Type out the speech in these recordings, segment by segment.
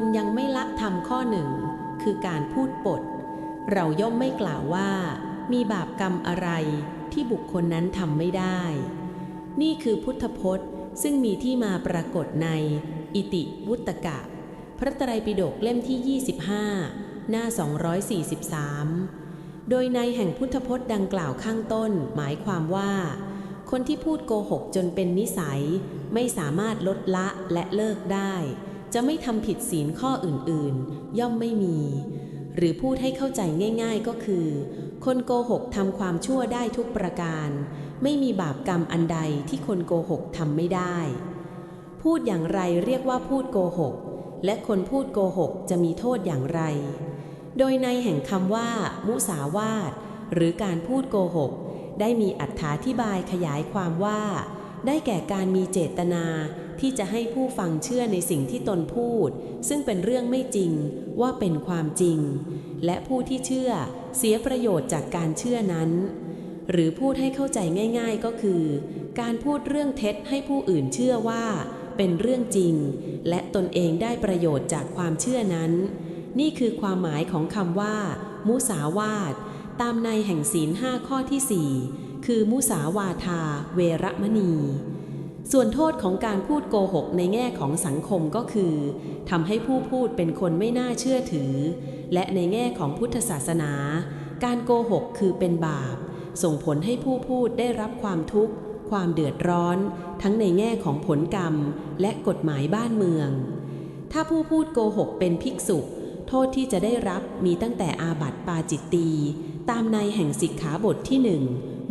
คนยังไม่ละทำข้อหนึ่ง คือการพูดปด เราย่อมไม่กล่าวว่า มีบาปกรรมอะไรที่บุคคลนั้นทำไม่ได้ นี่คือพุทธพจน์ซึ่งมีที่มาปรากฏใน อิติวุตกะ พระไตรปิฎกเล่มที่ 25 หน้า 243 โดยในแห่งพุทธพจน์ดังกล่าวข้างต้นหมายความว่า คนที่พูดโกหกจนเป็นนิสัย ไม่สามารถลดละและเลิกได้ จะไม่ทำผิดศีลข้ออื่นๆ ย่อมไม่มี หรือพูดให้เข้าใจง่าย ๆก็คือ คนโกหกทำความชั่วได้ทุกประการ ไม่มีบาปกรรมอันใดที่คนโกหกทำไม่ได้ พูดอย่างไรเรียกว่าพูดโกหก และคนพูดโกหกจะมีโทษอย่างไร โดยในแห่งคำว่า มุสาวาทหรือการพูดโกหก ได้มีอัถาธิบายขยายความว่า ได้แก่การมีเจตนาที่จะให้ผู้ฟังเชื่อในสิ่งที่ตนพูด ซึ่งเป็นเรื่องไม่จริงว่าเป็นความจริง และผู้ที่เชื่อเสียประโยชน์จากการเชื่อนั้น หรือพูดให้เข้าใจง่าย ๆก็คือ การพูดเรื่องเท็จให้ผู้อื่นเชื่อว่า เป็นเรื่องจริง และตนเองได้ประโยชน์จากความเชื่อนั้น นี่คือความหมายของคำว่า มุสาวาท ตามในแห่งศีลห้าข้อที่4 คือมุสาวาทาเวระมณี ส่วนโทษของการพูดโกหกในแง่ของสังคมก็คือทำให้ผู้พูดเป็นคนไม่น่าเชื่อถือ และในแง่ของพุทธศาสนา การโกหกคือเป็นบาป ส่งผลให้ผู้พูดได้รับความทุกข์ ความเดือดร้อน ทั้งในแง่ของผลกรรม และกฎหมายบ้านเมือง ถ้าผู้พูดโกหกเป็นภิกษุโทษที่จะได้รับมีตั้งแต่อาบัติปาจิตตี ตามในแห่งสิกขาบทที่หนึ่ง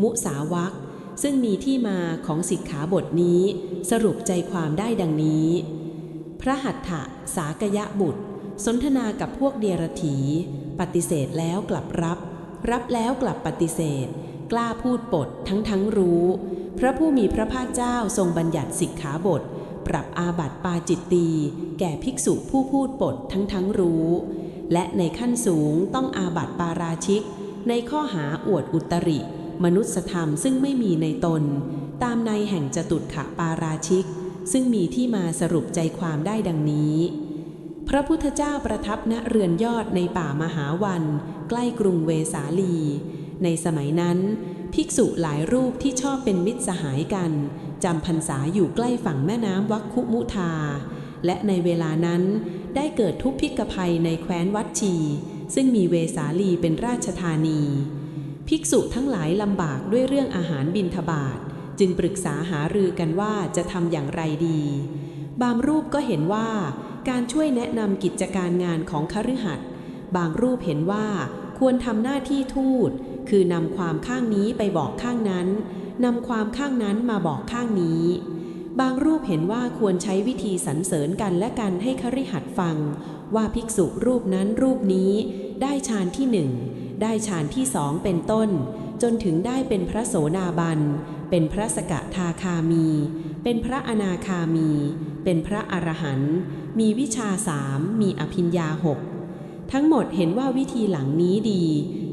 มุสาวักซึ่งมีที่มาของสิกขาบทนี้ สรุปใจความได้ดังนี้ พระหัตถะสากยะบุตร สนทนากับพวกเดียรถี ปฏิเสธแล้วกลับรับ รับแล้วกลับปฏิเสธ กล้าพูดปดทั้งทั้งรู้ พระผู้มีพระภาคเจ้าทรงบัญญัติสิกขาบท ปรับอาบัติปาจิตตีแก่ภิกษุผู้พูดปดทั้งทั้งรู้ และในขั้นสูงต้องอาบัติปาราชิก ในข้อหาอวดอุตริ มนุษยธรรมซึ่งไม่มีในตน ตามในแห่งจตุตขะปาราชิก ซึ่งมีที่มาสรุปใจความได้ดังนี้ พระพุทธเจ้าประทับณเรือนยอดในป่ามหาวัน ใกล้กรุงเวสาลี ในสมัยนั้น ภิกษุหลายรูปที่ชอบเป็นมิตรสหายกันจำพรรษาอยู่ใกล้ฝั่งแม่น้ำวัคคุมุทา และในเวลานั้นได้เกิดทุพพิกภัยในแคว้นวัดชี ซึ่งมีเวสาลีเป็นราชธานี ภิกษุทั้งหลายลำบากด้วยเรื่องอาหารบินทบาทจึงปรึกษาหารือกันว่าจะทำอย่างไรดี บางรูปก็เห็นว่าการช่วยแนะนำกิจการงานของคฤหัสถ์บางรูปเห็นว่าควรทำหน้าที่ทูต คือนำความข้างนี้ไปบอกข้างนั้นนำความข้างนั้นมาบอกข้างนี้ บางรูปเห็นว่าควรใช้วิธีสรรเสริญกันและกันให้คฤหัสถ์ฟัง ว่าภิกษุรูปนั้นรูปนี้ได้ฌานที่หนึ่ง ได้ฌานที่สองเป็นต้น จนถึงได้เป็นพระโสดาบัน เป็นพระสกทาคามี เป็นพระอนาคามี เป็นพระอรหันต์มีวิชาสามมีอภิญญาหกทั้งหมดเห็นว่าวิธีหลังนี้ดี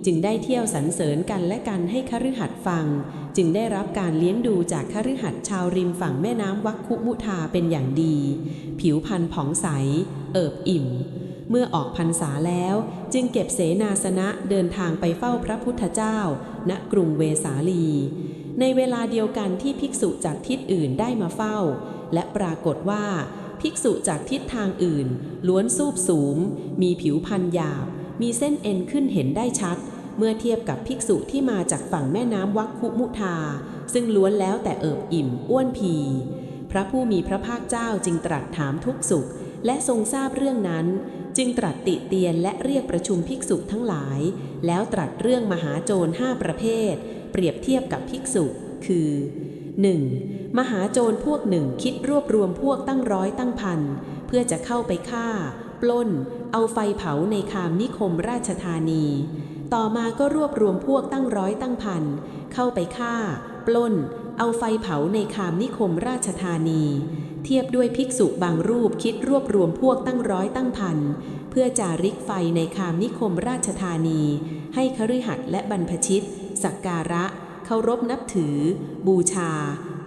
จึงได้เที่ยวสรรเสริญกันและกันให้คฤหัสถ์ฟัง จึงได้รับการเลี้ยงดูจากคฤหัสถ์ชาวริมฝั่งแม่น้ำวัคคุมุทาเป็นอย่างดี ผิวพรรณผ่องใส เอิบอิ่ม เมื่อออกพรรษาแล้ว จึงเก็บเสนาสนะเดินทางไปเฝ้าพระพุทธเจ้า ณกรุงเวสาลี ในเวลาเดียวกันที่ภิกษุจากทิศอื่นได้มาเฝ้า และปรากฏว่าภิกษุจากทิศทางอื่น ล้วนสูบสูง มีผิวพรรณหยาบ มีเส้นเอ็นขึ้นเห็นได้ชัด เมื่อเทียบกับภิกษุที่มาจากฝั่งแม่น้ำวัคคุมุทา ซึ่งล้วนแล้วแต่เอิบอิ่มอ้วนพีพระผู้มีพระภาคเจ้าจึงตรัสถามทุกสุข และทรงทราบเรื่องนั้น จึงตรัสติเตียนและเรียกประชุมภิกษุทั้งหลาย แล้วตรัสเรื่องมหาโจรห้าประเภท เปรียบเทียบกับภิกษุ คือ 1. มหาโจรพวกหนึ่งคิดรวบรวมพวกตั้งร้อยตั้งพัน เพื่อจะเข้าไปฆ่า ปล้น เอาไฟเผาในคามนิคมราชธานี ต่อมาก็รวบรวมพวกตั้งร้อยตั้งพัน เข้าไปฆ่า ปล้น เอาไฟเผาในคามนิคมราชธานี เทียบด้วยภิกษุบางรูปคิดรวบรวมพวกตั้งร้อยตั้งพัน เพื่อจาริกไฟในคามนิคมราชธานี ให้คฤหัสถ์และบรรพชิต สักการะ เคารพนับถือ บูชา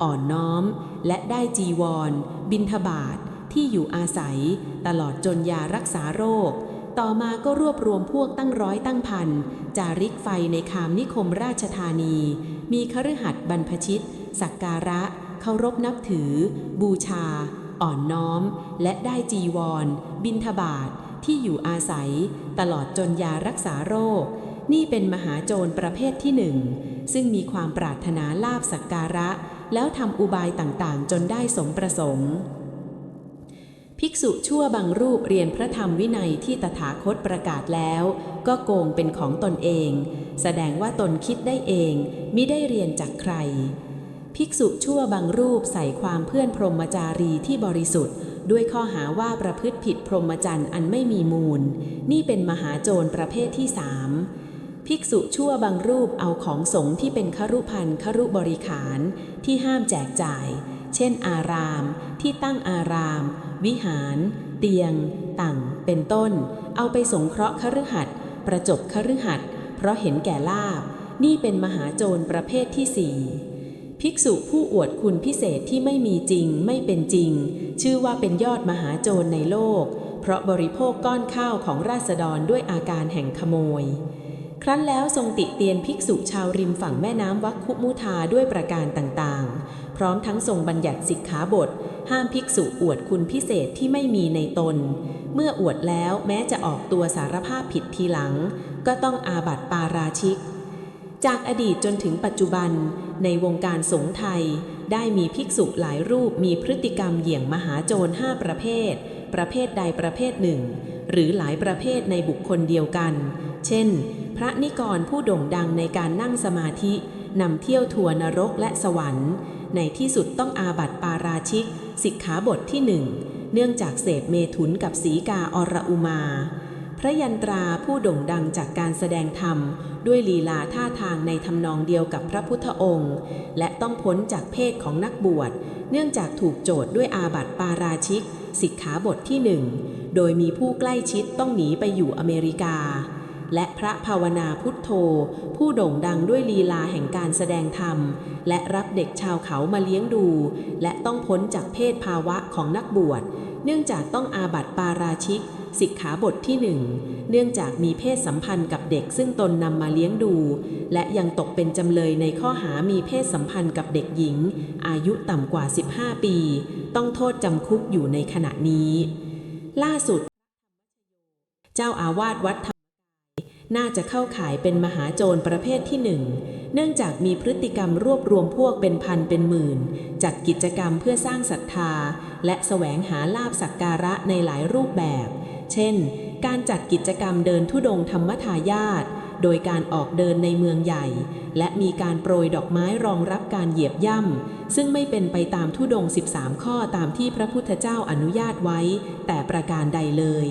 อ่อนน้อม และได้จีวร บินทบาทที่ที่อยู่อาศัย ตลอดจนยารักษาโรค ต่อมาก็รวบรวมพวกตั้งร้อยตั้งพันจาริกไฟในคามนิคมราชธานี มีคฤหัสถ์บรรพชิต สักการะ เคารพนับถือ บูชา อ่อนน้อม และได้จีวร บิณฑบาท ที่อยู่อาศัย ตลอดจนยารักษาโรค นี่เป็นมหาโจรประเภทที่หนึ่ง ซึ่งมีความปรารถนาลาบสักการะ แล้วทำอุบายต่างๆ จนได้สมประสงค์ ภิกษุชั่วบางรูปเรียนพระธรรมวินัยที่ตถาคตประกาศแล้ว ก็โกงเป็นของตนเอง แสดงว่าตนคิดได้เองมิได้เรียนจากใคร ภิกษุชั่วบางรูปใส่ความเพื่อนพรหมจารีที่บริสุทธิ์ ด้วยข้อหาว่าประพฤติผิดพรหมจรรย์อันไม่มีมูล นี่เป็นมหาโจรประเภทที่สามภิกษุชั่วบางรูปเอาของสงฆ์ที่เป็นครุพันธ์ครุบริขารที่ห้ามแจกจ่าย เช่น อาราม ที่ตั้งอาราม วิหาร เตียงตั่งเป็นต้น เอาไปสงเคราะห์คฤหัสถ์ประจบคฤหัสถ์เพราะเห็นแก่ลาบ นี่เป็นมหาโจรประเภทที่สี่ภิกษุผู้อวดคุณพิเศษที่ไม่มีจริงไม่เป็นจริง ชื่อว่าเป็นยอดมหาโจรในโลก เพราะบริโภคก้อนข้าวของราษฎรด้วยอาการแห่งขโมย ครั้นแล้วทรงติเตียนภิกษุชาวริมฝั่งแม่น้ำวัคคุมุทาด้วยประการต่างๆ พร้อมทั้งทรงบัญญัติสิกขาบท ห้ามภิกษุอวดคุณพิเศษที่ไม่มีในตน เมื่ออวดแล้วแม้จะออกตัวสารภาพผิดทีหลัง ก็ต้องอาบัติปาราชิก จากอดีตจนถึงปัจจุบัน ในวงการสงฆ์ไทย ได้มีภิกษุหลายรูปมีพฤติกรรมเหยี่ยงมหาโจรห้าประเภท ประเภทใดประเภทหนึ่ง หรือหลายประเภทในบุคคลเดียวกัน เช่น พระนิกรผู้โด่งดังในการนั่งสมาธินำเที่ยวทัวร์นรกและสวรรค์ ในที่สุดต้องอาบัติปาราชิก สิกขาบทที่หนึ่งเนื่องจากเสพเมถุนกับสีกาอรอุมา พระยันตราผู้โด่งดังจากการแสดงธรรม ด้วยลีลาท่าทางในทำนองเดียวกับพระพุทธองค์ และต้องพ้นจากเพศของนักบวช เนื่องจากถูกโจทย์ด้วยอาบัติปาราชิก สิกขาบทที่หนึ่งโดยมีผู้ใกล้ชิดต้องหนีไปอยู่อเมริกา และพระภาวนาพุทโธ ผู้โด่งดังด้วยลีลาแห่งการแสดงธรรม และรับเด็กชาวเขามาเลี้ยงดู และต้องพ้นจากเพศภาวะของนักบวช เนื่องจากต้องอาบัติปาราชิกสิกขาบทที่หนึ่งเนื่องจากมีเพศสัมพันธ์กับเด็กซึ่งตนนำมาเลี้ยงดู และยังตกเป็นจำเลยในข้อหามีเพศสัมพันธ์กับเด็กหญิง อายุต่ำกว่า 15 ปี ต้องโทษจำคุกอยู่ในขณะนี้ ล่าสุด เจ้าอาวาสวัด น่าจะเข้าข่ายเป็นมหาโจรประเภทที่หนึ่ง เนื่องจากมีพฤติกรรมรวบรวมพวกเป็นพันเป็นหมื่น จัดกิจกรรมเพื่อสร้างศรัทธา และแสวงหาลาบสักการะในหลายรูปแบบ เช่น การจัดกิจกรรมเดินทุดงค์ธรรมทายาทโดยการออกเดินในเมืองใหญ่ และมีการโปรยดอกไม้รองรับการเหยียบย่ำ ซึ่งไม่เป็นไปตามทุดงค์13 ข้อตามที่พระพุทธเจ้าอนุญาตไว้ แต่ประการใดเลย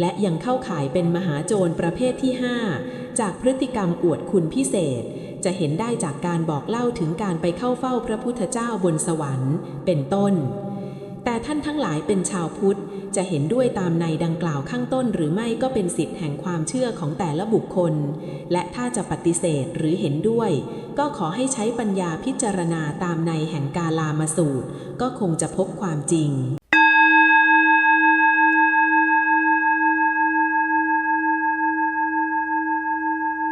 และยังเข้าข่ายเป็นมหาโจรประเภทที่ 5 จากพฤติกรรมอวดคุณพิเศษ จะเห็นได้จากการบอกเล่าถึงการไปเข้าเฝ้าพระพุทธเจ้าบนสวรรค์ เป็นต้น แต่ท่านทั้งหลายเป็นชาวพุทธ จะเห็นด้วยตามในดังกล่าวข้างต้นหรือไม่ก็เป็นสิทธิ์แห่งความเชื่อของแต่ละบุคคล และถ้าจะปฏิเสธหรือเห็นด้วย ก็ขอให้ใช้ปัญญาพิจารณาตามในแห่งกาลามาสูตร ก็คงจะพบความจริง